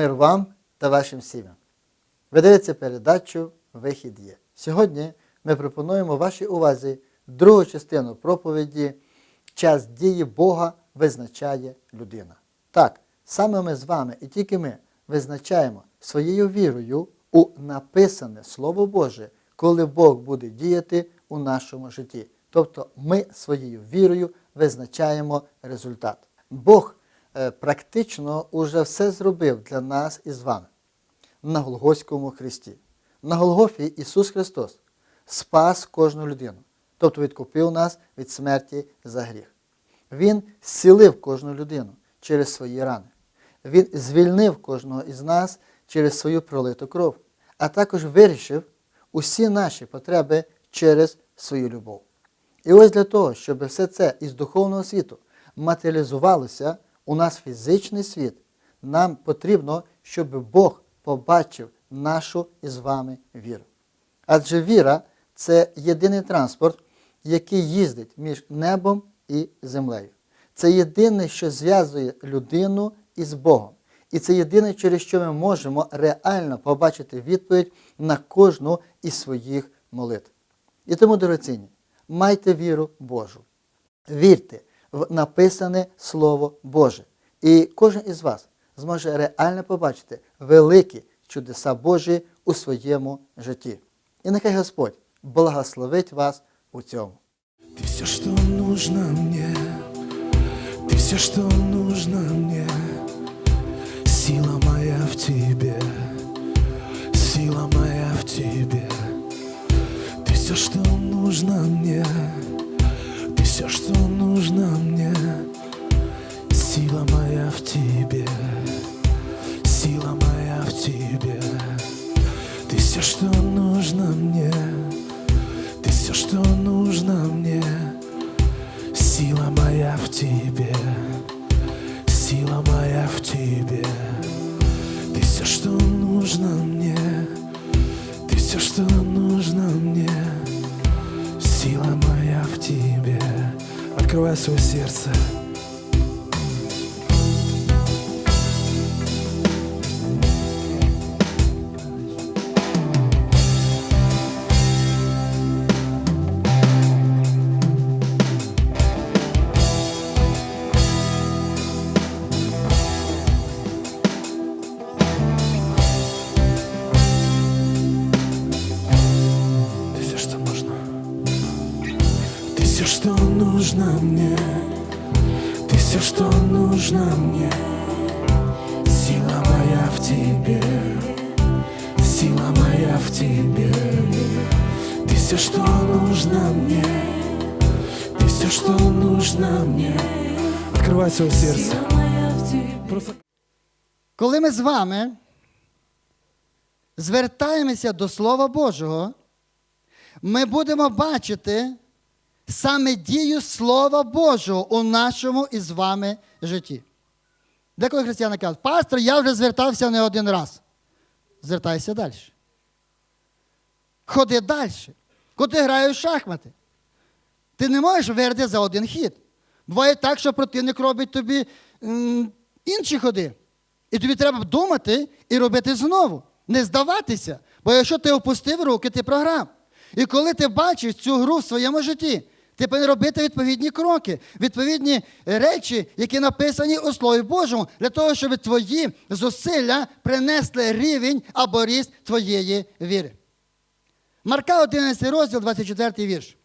Мир вам та вашим сім'ям. Ви дивитеся передачу Вихід є. Сьогодні ми пропонуємо вашій увазі другу частину проповіді Час дії Бога визначає людина. Так, саме ми з вами і тільки ми визначаємо своєю вірою у написане Слово Боже, коли Бог буде діяти у нашому житті. Тобто ми своєю вірою визначаємо результат. Бог практично уже все зробив для нас і з вами на Голгофському хресті. На Голгофі Ісус Христос спас кожну людину, тобто відкупив нас від смерті за гріх. Він зцілив кожну людину через свої рани. Він звільнив кожного із нас через свою пролиту кров, а також вирішив усі наші потреби через свою любов. І ось для того, щоб все це із духовного світу матеріалізувалося у нас фізичний світ, нам потрібно, щоб Бог побачив нашу із вами віру. Адже віра це єдиний транспорт, який їздить між небом і землею. Це єдине, що зв'язує людину із Богом. І це єдине, через що ми можемо реально побачити відповідь на кожну із своїх молитв. І тому, дорогоцінні, майте віру Божу. Вірте в написане Слово Боже. І кожен із вас зможе реально побачити великі чудеса Божі у своєму житті. І нехай Господь благословить вас у цьому. Ты все, что нужно мне, ты все, что нужно мне. Сила моя в тебе, сила моя в тебе. Ты все, что нужно мне, ты Все, что нужно мне. Сила моя в тебе, сила моя в тебе. Ты все, что нужно мне. Ты все, что нужно мне, сила моя в тебе, сила моя в тебе. Ты все, что нужно мне, Открывай свое сердце. все, что нужно мне. Ты все, что нужно мне. Сила моя в тебе. Сила моя в тебе. Ты все, что нужно мне. Ты все, что нужно мне. Открывай свое сердце. Просто Коли ми з вами звертаємося до Слова Божого, ми будемо бачити саме дію Слова Божого у нашому із вами житті. Деколи християни кажуть, пастор, я вже звертався не один раз. Звертайся далі. Ходи далі. Коли ти граєш шахмати, ти не можеш виграти за один хід. Буває так, що противник робить тобі інші ходи. І тобі треба думати і робити знову. Не здаватися. Бо якщо ти опустив руки, ти програв. І коли ти бачиш цю гру в своєму житті, ти повинен робити відповідні кроки, відповідні речі, які написані у Слові Божому, для того, щоб твої зусилля принесли рівень або ріст твоєї віри. Марка 11 розділ, 24 вірш.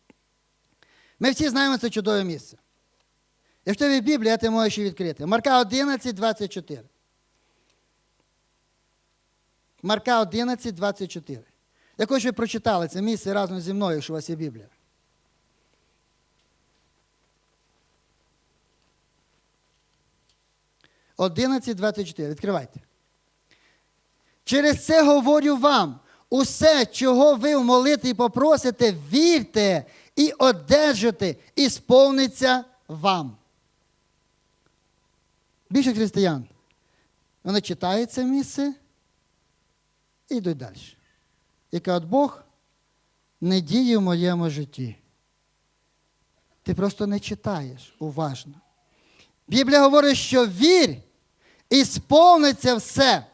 Ми всі знаємо це чудове місце. Якщо ви Біблія, ти можеш її відкрити. Марка 11, 24. Марка 11, 24. Я хочу, щоб ви прочитали це місце разом зі мною, якщо у вас є Біблія. Одинадцять, двадцять чотири. Відкривайте. Через це говорю вам: усе, чого ви в молитві попросите, вірте і одержите, і сповниться вам. Більше християн. Вони читають це місце і йдуть далі. І кажуть, Бог не діє в моєму житті. Ти просто не читаєш уважно. Біблія говорить, що вір і сповниться все.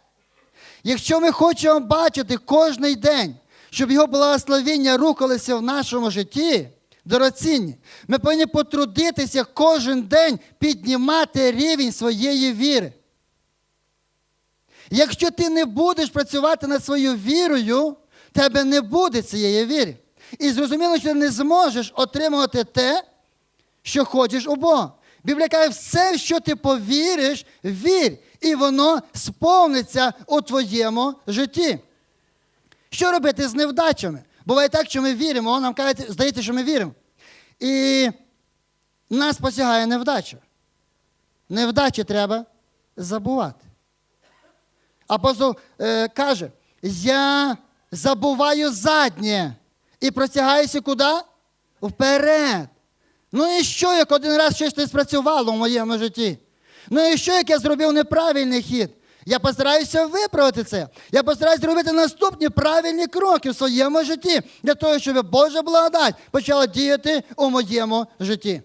Якщо ми хочемо бачити кожний день, щоб його благословіння рухалося в нашому житті, дорогоцінні, ми повинні потрудитися кожен день піднімати рівень своєї віри. Якщо ти не будеш працювати над своєю вірою, тебе не буде цієї віри. І зрозуміло, що ти не зможеш отримувати те, що хочеш у Бога. Біблія каже, все, що ти повіриш, вір, і воно сповниться у твоєму житті. Що робити з невдачами? Буває так, що ми віримо, нам кажуть, здається, що ми віримо. І нас посягає невдача. Невдачі треба забувати. Апостол е, каже: я забуваю заднє і протягаюся куди? Вперед. Ну і що, як один раз щось не спрацювало в моєму житті? Ну і що, як я зробив неправильний хід? Я постараюся виправити це. Я постараюся зробити наступні правильні кроки в своєму житті для того, щоб Божа благодать почала діяти у моєму житті.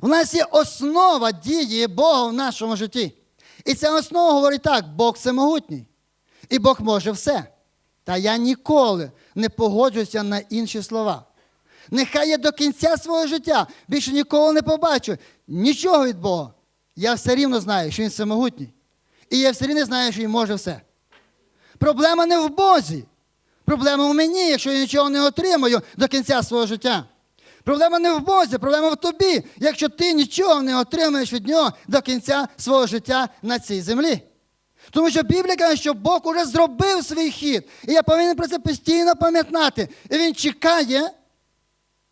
У нас є основа дії Бога в нашому житті. І ця основа говорить так: Бог всемогутній. І Бог може все. Та я ніколи не погоджуюся на інші слова. Нехай я до кінця свого життя більше ніколи не побачу нічого від Бога. Я все рівно знаю, що Він всемогутній. І я все рівно знаю, що Він може все. Проблема не в Бозі. Проблема в мені, якщо я нічого не отримаю до кінця свого життя. Проблема не в Бозі, проблема в тобі, якщо ти нічого не отримаєш від нього до кінця свого життя на цій землі. Тому що Біблія каже, що Бог уже зробив свій хід. І я повинен про це постійно пам'ятати. І він чекає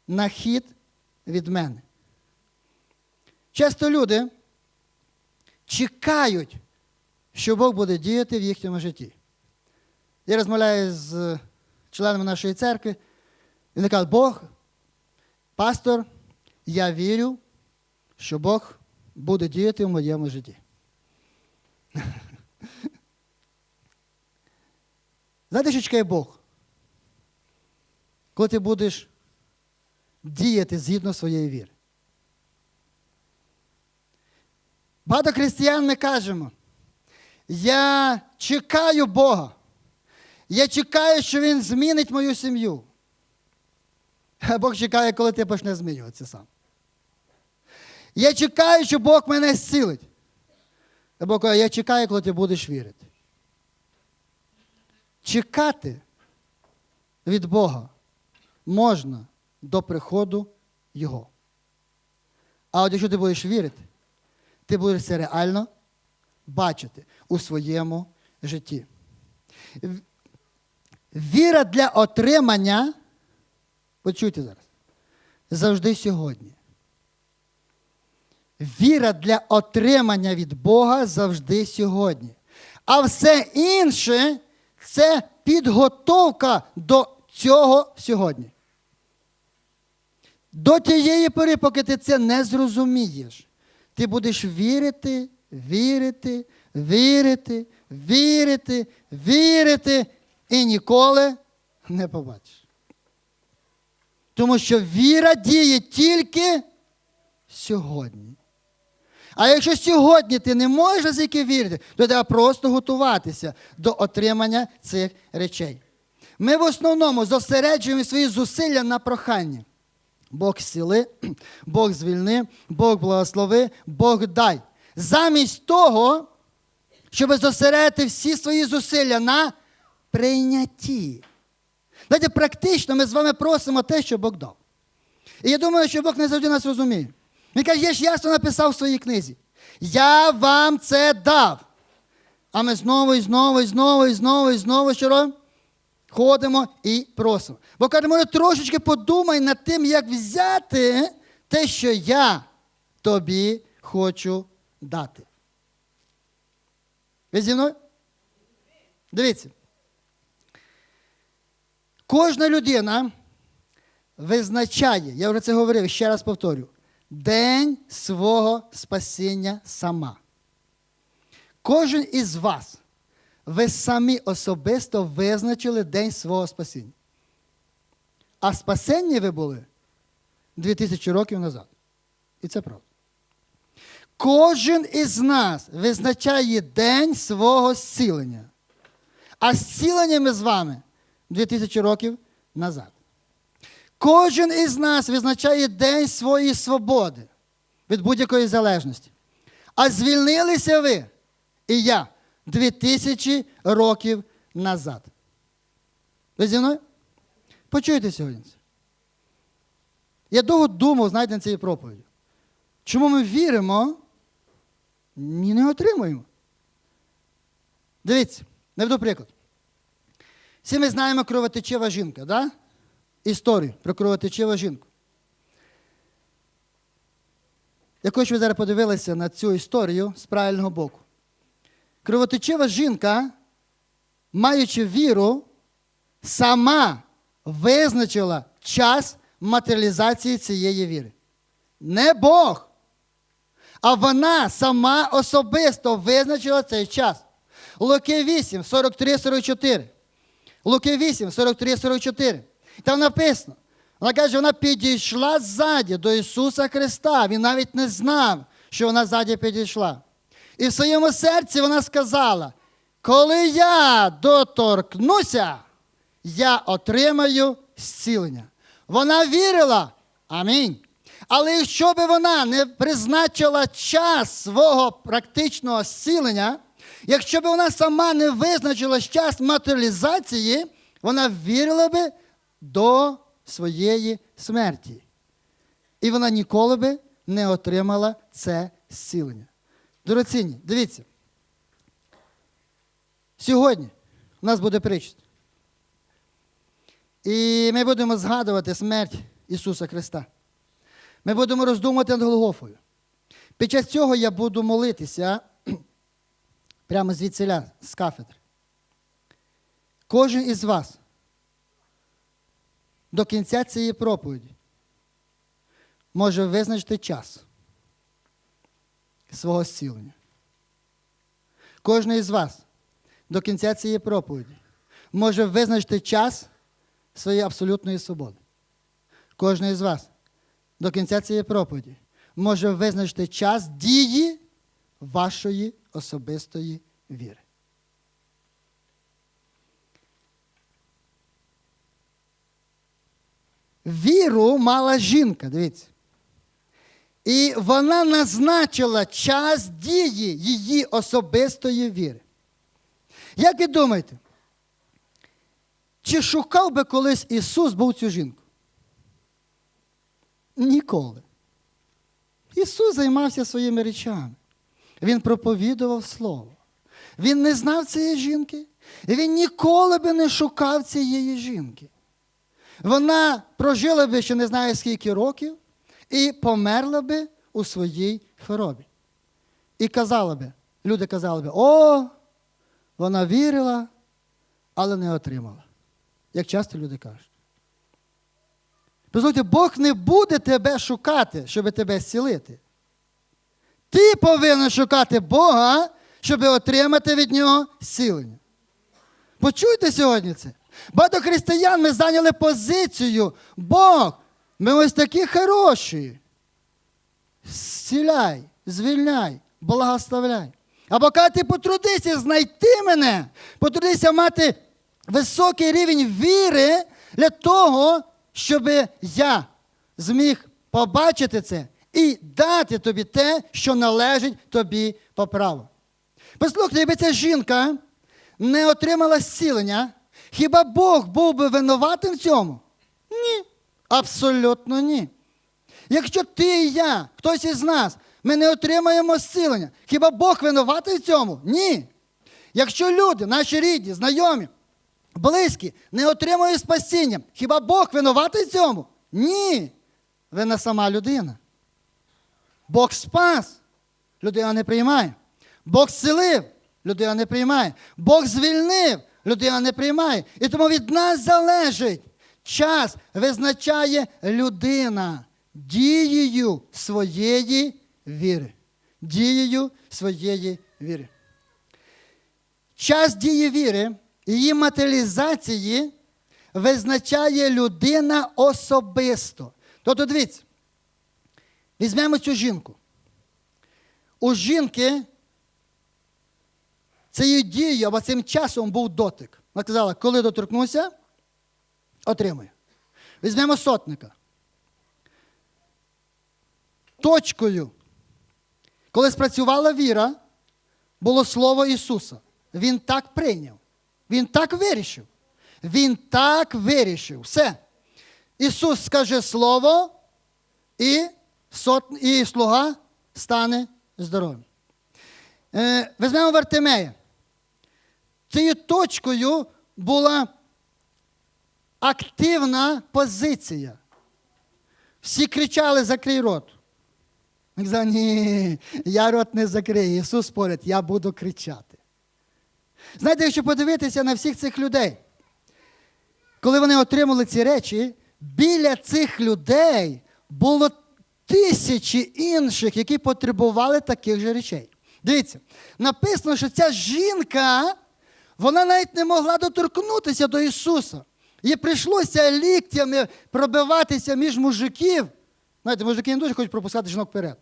на хід від мене. Часто люди чекають, що Бог буде діяти в їхньому житті. Я розмовляю з членами нашої церкви, і вони кажуть, Бог, пастор, я вірю, що Бог буде діяти в моєму житті. Знаєте, що чекає Бог? Коли ти будеш діяти згідно своєї віри. Багато християн ми кажемо, я чекаю Бога. Я чекаю, що Він змінить мою сім'ю. А Бог чекає, коли ти почнеш змінюватися сам. Я чекаю, що Бог мене зцілить. А Бог каже, я чекаю, коли ти будеш вірити. Чекати від Бога можна до приходу Його. А от якщо ти будеш вірити, ти будеш це реально бачити у своєму житті. Віра для отримання, почуйте зараз, завжди сьогодні. Віра для отримання від Бога завжди сьогодні. А все інше це підготовка до цього сьогодні. До тієї пори, поки ти це не зрозумієш, ти будеш вірити, вірити, вірити, вірити, вірити і ніколи не побачиш. Тому що віра діє тільки сьогодні. А якщо сьогодні ти не можеш настільки вірити, то треба просто готуватися до отримання цих речей. Ми в основному зосереджуємо свої зусилля на проханні. Бог сіли, Бог звільни, Бог благослови, Бог дай. Замість того, щоб зосередити всі свої зусилля на прийнятті. Знаєте, практично ми з вами просимо те, що Бог дав. І я думаю, що Бог не завжди нас розуміє. Він каже, я ж ясно написав в своїй книзі. Я вам це дав. А ми знову і знову, і знову, і знову, і знову що робимо? Ходимо і просимо. Бо каже, може, трошечки подумай над тим, як взяти те, що я тобі хочу дати. Ви зі мною? Дивіться. Кожна людина визначає, я вже це говорив, ще раз повторю, день свого спасіння сама. Кожен із вас, ви самі особисто визначили день свого спасіння. А спасенні ви були 2000 років назад. І це правда. Кожен із нас визначає день свого зцілення. а зцілення ми з вами 2000 років назад. Кожен із нас визначає день своєї свободи від будь-якої залежності. А звільнилися ви і я 2000 років назад. Ви зі мною? Почуйте сьогодні це. Я довго думав, знаєте, над цією проповіддю. Чому ми віримо і не отримуємо? Дивіться, наведу приклад. Всі ми знаємо кровотечева жінка, да? історію про кровотечеву жінку. Я хочу, ви зараз подивилися на цю історію з правильного боку. Кровотечева жінка, маючи віру, сама визначила час матеріалізації цієї віри. Не Бог, а вона сама особисто визначила цей час. Луки 8, 43, 44. Луки 8, 43, 44. Там написано. Вона каже, вона підійшла ззаді до Ісуса Христа. Він навіть не знав, що вона ззаді підійшла. І в своєму серці вона сказала: коли я доторкнуся, я отримаю зцілення. Вона вірила. Амінь. Але якщо б вона не призначила час свого практичного зцілення, якщо б вона сама не визначила час матеріалізації, вона вірила би до своєї смерті. І вона ніколи би не отримала це зцілення. Дорогоцінні, дивіться. Сьогодні у нас буде причість. І ми будемо згадувати смерть Ісуса Христа. Ми будемо роздумувати над Голгофою. Під час цього я буду молитися прямо звідсиля, з кафедри. Кожен із вас до кінця цієї проповіді може визначити час свого зцілення. Кожен із вас до кінця цієї проповіді може визначити час своєї абсолютної свободи. Кожен із вас до кінця цієї проповіді може визначити час дії вашої особистої віри. Віру мала жінка, дивіться. І вона назначила час дії її особистої віри. Як ви думаєте, чи шукав би колись Ісус був цю жінку? Ніколи. Ісус займався своїми речами. Він проповідував Слово. Він не знав цієї жінки. І він ніколи би не шукав цієї жінки. Вона прожила би ще не знаю скільки років і померла би у своїй хворобі. І казала би, люди казали би, о, вона вірила, але не отримала. Як часто люди кажуть. Послухайте, Бог не буде тебе шукати, щоб тебе зцілити. Ти повинен шукати Бога, щоб отримати від Нього зцілення. Почуйте сьогодні це. Багато християн ми зайняли позицію. Бог, ми ось такі хороші. Зціляй, звільняй, благословляй. Або коли ти потрудися знайти мене, потрудися мати високий рівень віри для того, щоб я зміг побачити це і дати тобі те, що належить тобі по праву. Послухайте, якби ця жінка не отримала зцілення, хіба Бог був би винуватим в цьому? Ні. Абсолютно ні. Якщо ти і я, хтось із нас, ми не отримаємо зцілення, хіба Бог винуватий в цьому? Ні. Якщо люди, наші рідні, знайомі, близькі, не отримують спасіння, хіба Бог винуватий в цьому? Ні. Вина сама людина. Бог спас, людина не приймає. Бог зцілив, людина не приймає. Бог звільнив, людина не приймає. І тому від нас залежить. Час визначає людина дією своєї віри. Дією своєї віри. Час дії віри, її матеріалізації визначає людина особисто. Тобто, дивіться, візьмемо цю жінку. У жінки цією дією або цим часом був дотик. Вона казала, коли доторкнуся, отримую. Візьмемо сотника. Точкою, коли спрацювала віра, було слово Ісуса. Він так прийняв. Він так вирішив. Він так вирішив. Все. Ісус скаже слово, і, сот, і слуга стане здоровим. Е, візьмемо Вартимея. Цією точкою була активна позиція. Всі кричали закрий рот. Він казав, ні, я рот не закрию. Ісус поряд, я буду кричати. Знаєте, якщо подивитися на всіх цих людей, коли вони отримали ці речі, біля цих людей було тисячі інших, які потребували таких же речей. Дивіться, написано, що ця жінка, вона навіть не могла доторкнутися до Ісуса. Їй прийшлося ліктями пробиватися між мужиків. Знаєте, мужики не дуже хочуть пропускати жінок вперед.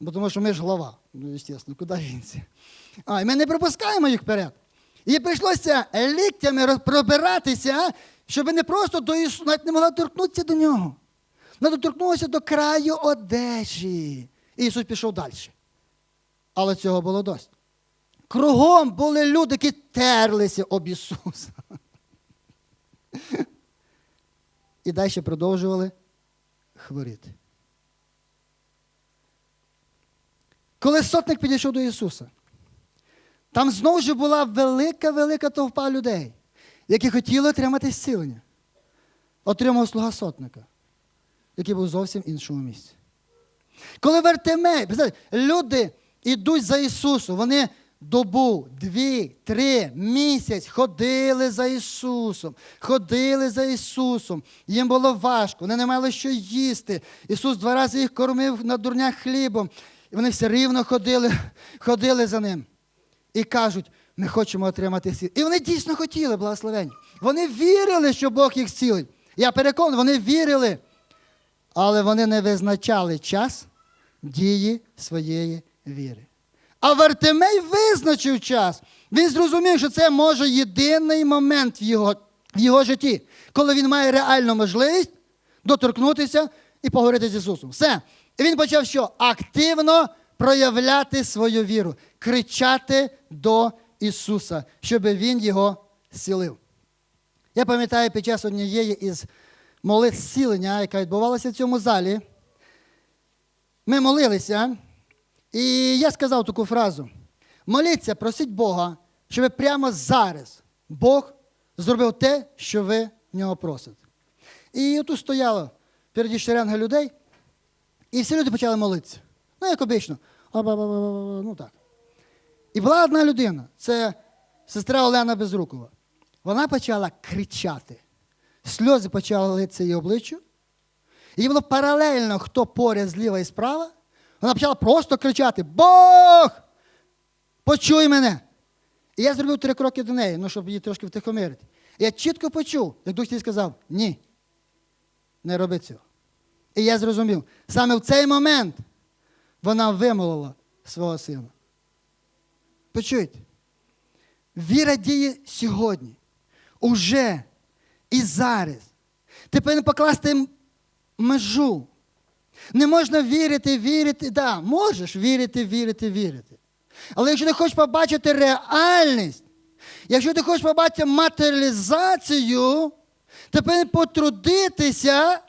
Бо тому що ми ж голова. Ну, звісно, куди жінці? А, і ми не пропускаємо їх вперед. Їй прийшлося ліктями пробиратися, щоб не просто до Ісуса, навіть не могла доторкнутися до нього. Вона доторкнулася до краю одежі. І Ісус пішов далі. Але цього було досить. Кругом були люди, які терлися об Ісуса. І далі продовжували хворіти. Коли сотник підійшов до Ісуса, там знову ж була велика-велика товпа людей, які хотіли отримати зцілення. Отримав слуга сотника, який був зовсім іншому місці. Коли Вартимей, люди йдуть за Ісусом, вони добу, дві, три, місяць ходили за Ісусом, ходили за Ісусом. Їм було важко, вони не мали що їсти. Ісус два рази їх кормив на дурнях хлібом. І вони все рівно ходили, ходили за ним. І кажуть, ми хочемо отримати сил. І вони дійсно хотіли благословення. Вони вірили, що Бог їх зцілить. Я переконаний, вони вірили. Але вони не визначали час дії своєї віри. А Вартимей визначив час. Він зрозумів, що це може єдиний момент в його, в його житті, коли він має реальну можливість доторкнутися і поговорити з Ісусом. Все. І він почав що? Активно проявляти свою віру, кричати до Ісуса, щоб Він його зцілив. Я пам'ятаю під час однієї із молитв зцілення, яка відбувалася в цьому залі, ми молилися, і я сказав таку фразу: моліться, просіть Бога, щоб прямо зараз Бог зробив те, що ви в нього просите. І тут стояло переді шеренга людей, і всі люди почали молитися. Ну, як обично. Ну так. І була одна людина, це сестра Олена Безрукова. Вона почала кричати. Сльози почали литися її обличчю. І було паралельно, хто поряд зліва і справа. Вона почала просто кричати: Бог! Почуй мене! І я зробив три кроки до неї, ну, щоб її трошки втихомирити. І я чітко почув, як Дух Святий сказав: ні, не роби цього. І я зрозумів, саме в цей момент вона вимолила свого сина. Почуйте, віра діє сьогодні, уже і зараз. Ти повинен покласти межу. Не можна вірити, вірити. Да, можеш вірити, вірити, вірити. Але якщо ти хочеш побачити реальність, якщо ти хочеш побачити матеріалізацію, ти повинен потрудитися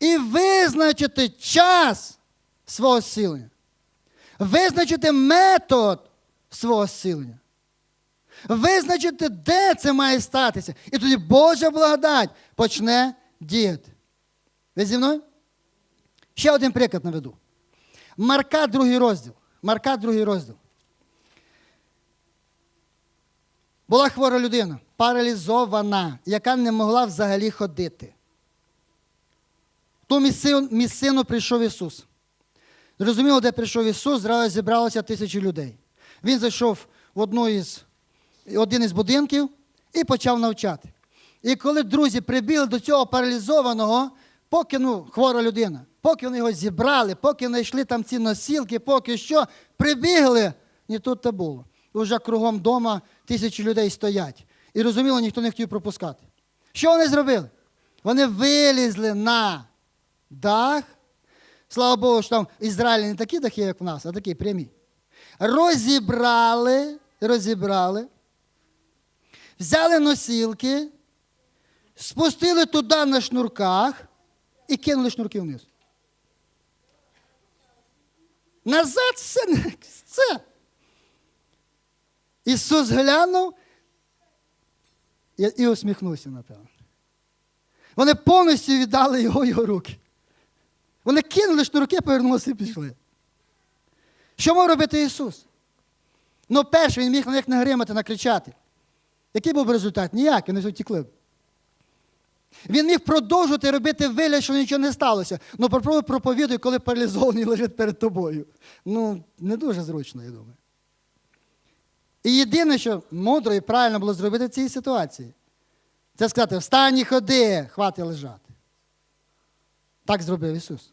і визначити час свого зцілення. Визначити метод свого зцілення. Визначити, де це має статися. І тоді Божа благодать почне діяти. Ви зі мною? Ще один приклад наведу. Марка, другий розділ. Марка, другий розділ. Була хвора людина, паралізована, яка не могла взагалі ходити. Ту місцину прийшов Ісус. Зрозуміло, де прийшов Ісус, зразу зібралося тисячі людей. Він зайшов в одну із, один із будинків і почав навчати. І коли друзі прибігли до цього паралізованого, поки ну, хвора людина, поки вони його зібрали, поки знайшли там ці носілки, поки що, прибігли, ні тут то було. вже кругом дома тисячі людей стоять. І розуміло, ніхто не хотів пропускати. Що вони зробили? Вони вилізли на дах. Слава Богу, що там в Ізраїлі не такі дахи, як в нас, а такі прямі. Розібрали, розібрали, взяли носілки, спустили туди на шнурках і кинули шнурки вниз. Назад все, все. Ісус глянув і, усміхнувся, напевно. Вони повністю віддали його його руки. Вони кинули шнурки, повернулися і пішли. Що мав робити Ісус? Ну, перше, він міг на них нагримати, накричати. Який був результат? Ніякий, вони втікли. Він міг продовжувати робити вигляд, що нічого не сталося. Ну попробуй проповідуй, коли паралізований лежить перед тобою. Ну, не дуже зручно, я думаю. І єдине, що мудро і правильно було зробити в цій ситуації, це сказати: встань і ходи, хвати лежати. Так зробив Ісус.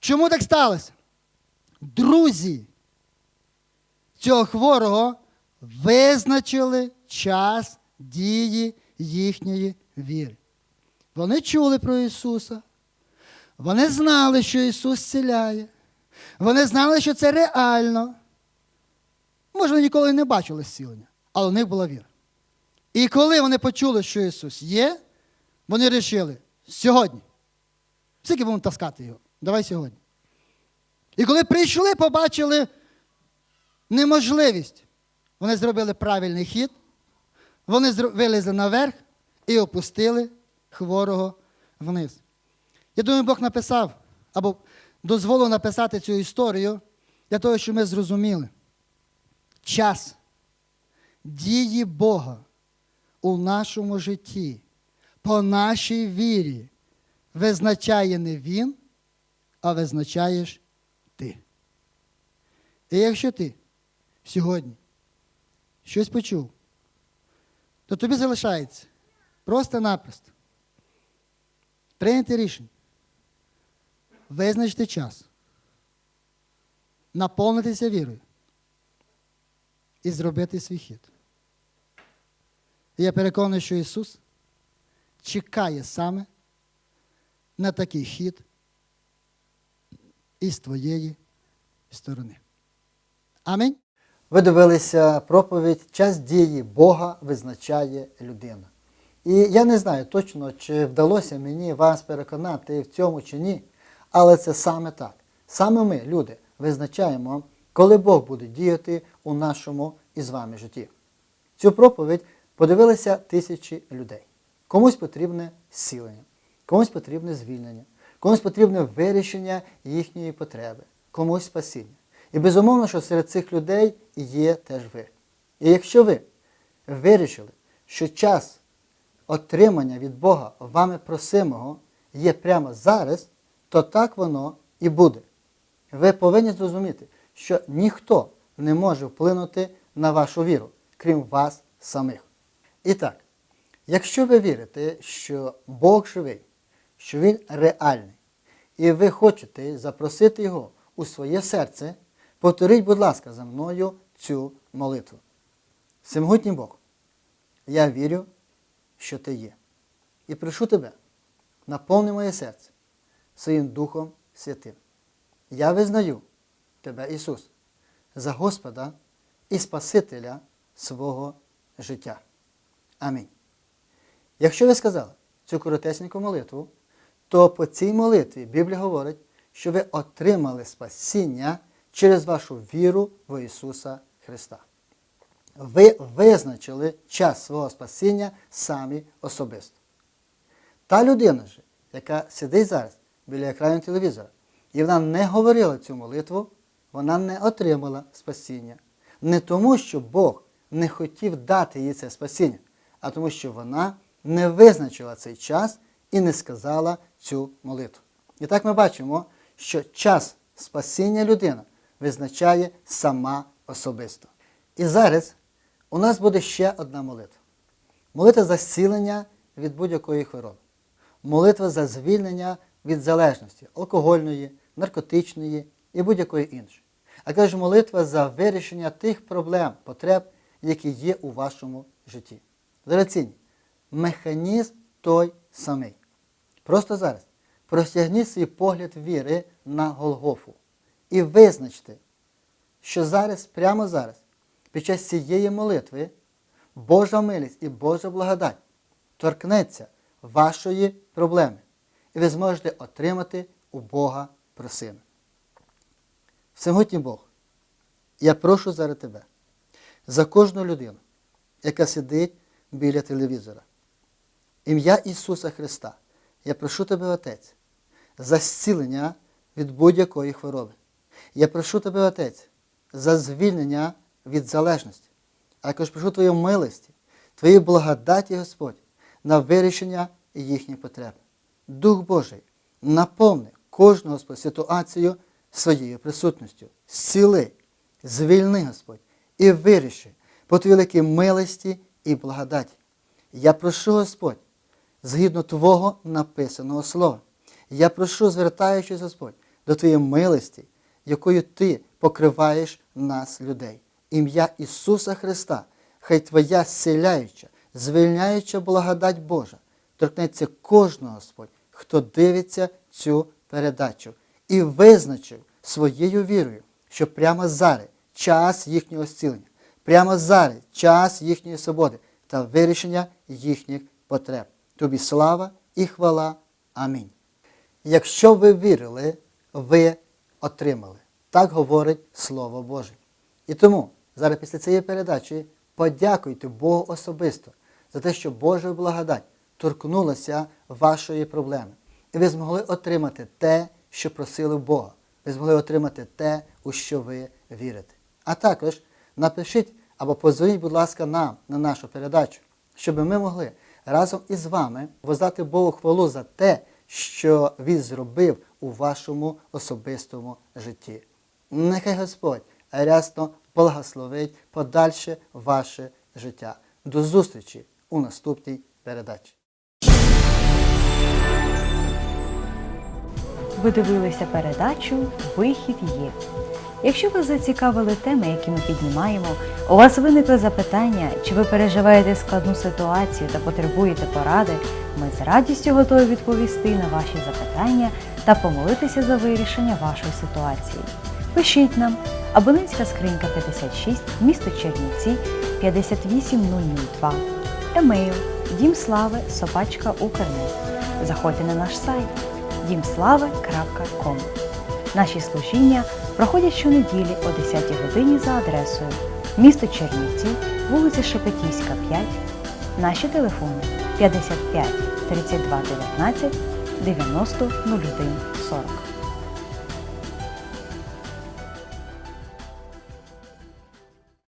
Чому так сталося? Друзі цього хворого визначили час дії їхньої віри. Вони чули про Ісуса. Вони знали, що Ісус зціляє. Вони знали, що це реально. Може, ніколи не бачили зцілення, але в них була віра. І коли вони почули, що Ісус є, вони вирішили сьогодні. Скільки будемо таскати його? Давай сьогодні. І коли прийшли, побачили неможливість. Вони зробили правильний хід, вони вилізли наверх і опустили хворого вниз. Я думаю, Бог написав або дозволив написати цю історію для того, щоб ми зрозуміли. Час дії Бога у нашому житті, по нашій вірі, визначає не Він, а визначаєш ти. І якщо ти сьогодні щось почув, то тобі залишається просто-напросто прийняти рішення, визначити час, наповнитися вірою і зробити свій хід. Я переконаний, що Ісус чекає саме на такий хід із твоєї сторони. Амінь. Ви дивилися проповідь Час дії Бога визначає людина. І я не знаю точно, чи вдалося мені вас переконати в цьому чи ні, але це саме так. Саме ми, люди, визначаємо, коли Бог буде діяти у нашому і з вами житті. Цю проповідь подивилися тисячі людей. Комусь потрібне зцілення, комусь потрібне звільнення, комусь потрібне вирішення їхньої потреби, комусь спасіння. І безумовно, що серед цих людей є теж ви. І якщо ви вирішили, що час отримання від Бога вами просимого є прямо зараз, то так воно і буде. Ви повинні зрозуміти, що ніхто не може вплинути на вашу віру, крім вас самих. І так, якщо ви вірите, що Бог живий, що Він реальний, і ви хочете запросити Його у своє серце, повторіть, будь ласка, за мною цю молитву. Всемогутній Бог, я вірю, що ти є. І прошу тебе, наповни моє серце своїм Духом Святим. Я визнаю тебе, Ісус, за Господа і Спасителя свого життя. Амінь. Якщо ви сказали цю коротесеньку молитву, то по цій молитві Біблія говорить, що ви отримали спасіння через вашу віру в Ісуса Христа. Ви визначили час свого спасіння самі особисто. Та людина ж, яка сидить зараз біля екрану телевізора, і вона не говорила цю молитву, вона не отримала спасіння. Не тому, що Бог не хотів дати їй це спасіння, а тому, що вона не визначила цей час і не сказала цю молитву. І так ми бачимо, що час спасіння людина визначає сама особисто. І зараз у нас буде ще одна молитва. Молитва за зцілення від будь-якої хвороби. Молитва за звільнення від залежності алкогольної, наркотичної і будь-якої іншої. а каже молитва за вирішення тих проблем, потреб, які є у вашому житті. Дорогоцінні, механізм той самий. Просто зараз простягніть свій погляд віри на Голгофу і визначте, що зараз, прямо зараз, під час цієї молитви, Божа милість і Божа благодать торкнеться вашої проблеми, і ви зможете отримати у Бога просину. Всемогутній Бог, я прошу зараз тебе за кожну людину, яка сидить біля телевізора. Ім'я Ісуса Христа. Я прошу тебе, Отець, за зцілення від будь-якої хвороби. Я прошу тебе, Отець, за звільнення від залежності. А також прошу Твої милості, Твої благодаті, Господь, на вирішення їхніх потреб. Дух Божий, наповни кожну Господь ситуацію своєю присутністю. Зціли, звільни, Господь, і виріши по Твоїй великій милості і благодаті. Я прошу, Господь, згідно Твого написаного слова. Я прошу, звертаючись, Господь, до Твоєї милості, якою Ти покриваєш нас, людей. Ім'я Ісуса Христа, хай Твоя зціляюча, звільняюча благодать Божа торкнеться кожного, Господь, хто дивиться цю передачу і визначив своєю вірою, що прямо зараз час їхнього зцілення, прямо зараз час їхньої свободи та вирішення їхніх потреб. Тобі слава і хвала. Амінь. Якщо ви вірили, ви отримали. Так говорить Слово Боже. І тому зараз після цієї передачі подякуйте Богу особисто за те, що Божа благодать торкнулася вашої проблеми. І ви змогли отримати те, що просили Бога. Ви змогли отримати те, у що ви вірите. А також напишіть або позвоніть, будь ласка, нам на нашу передачу, щоб ми могли разом із вами воздати Богу хвалу за те, що Він зробив у вашому особистому житті. Нехай Господь рясно благословить подальше ваше життя. До зустрічі у наступній передачі. Ви дивилися передачу Вихід є. Якщо вас зацікавили теми, які ми піднімаємо, у вас виникли запитання, чи ви переживаєте складну ситуацію та потребуєте поради, ми з радістю готові відповісти на ваші запитання та помолитися за вирішення вашої ситуації. Пишіть нам абонентська скринька 56, місто Чернівці 58002, емейл дімслави. Заходьте на наш сайт дімслави.ком. Наші служіння проходять щонеділі о 10 годині за адресою місто Чернівці, вулиця Шепетівська, 5. Наші телефони 55 32 19 90 01 40.